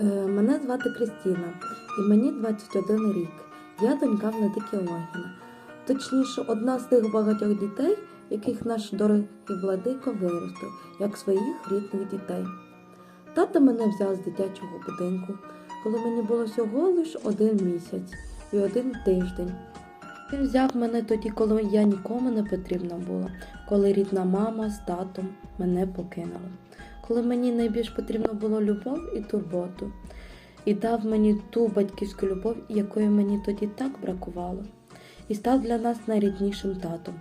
Е, Мене звати Кристіна, і мені 21 рік. Я донька Владики Логіна. Точніше, одна з тих багатьох дітей, яких наш дорогий владико виростив, як своїх рідних дітей. Тато мене взяв з дитячого будинку, коли мені було всього лиш один місяць і один тиждень. Він взяв мене тоді, коли я нікому не потрібна була, коли рідна мама з татом мене покинули, коли мені найбільш потрібно було любов і турботу, і дав мені ту батьківську любов, якої мені тоді так бракувало, і став для нас найріднішим татом.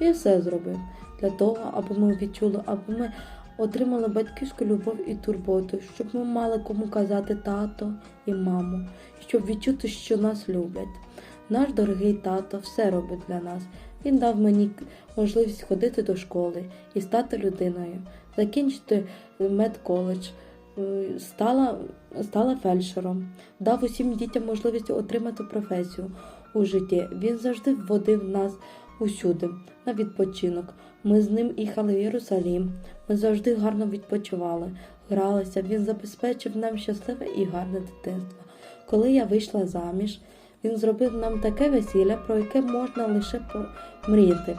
І все зробив для того, аби ми відчули, аби ми отримали батьківську любов і турботу, щоб ми мали кому казати тато і маму, щоб відчути, що нас люблять. Наш дорогий тато все робить для нас. Він дав мені можливість ходити до школи і стати людиною, закінчити медколедж, е, стала, стала фельдшером, дав усім дітям можливість отримати професію у житті. Він завжди вводив нас усюди на відпочинок. Ми з ним їхали в Єрусалім. Ми завжди гарно відпочивали, гралися. Він забезпечив нам щасливе і гарне дитинство. Коли я вийшла заміж, він зробив нам таке весілля, про яке можна лише мріяти.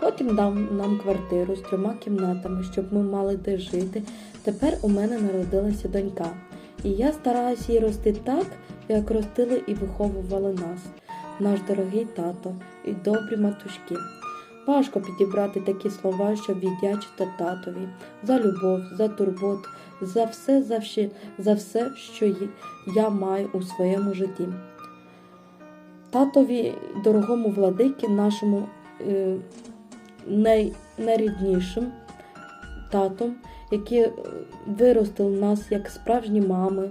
Потім дав нам квартиру з трьома кімнатами, щоб ми мали де жити. Тепер у мене народилася донька, і я старалася її рости так, як ростили і виховували нас, наш дорогий тато і добрі матушки. Важко підібрати такі слова, щоб віддячити татові за любов, за турботу, за все, за все, за все, що я маю у своєму житті. Татові, дорогому владикі, нашому е, най, найріднішим татом, які е, виростили нас як справжні мами,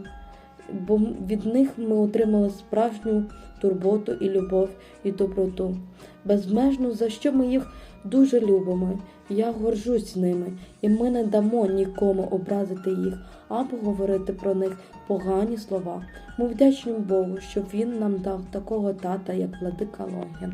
бо від них ми отримали справжню турботу і любов і доброту. Безмежно, за що ми їх дуже любимо. Я горжусь ними, і ми не дамо нікому образити їх або говорити про них погані слова. Ми вдячні Богу, що Він нам дав такого тата, як Владика Логін.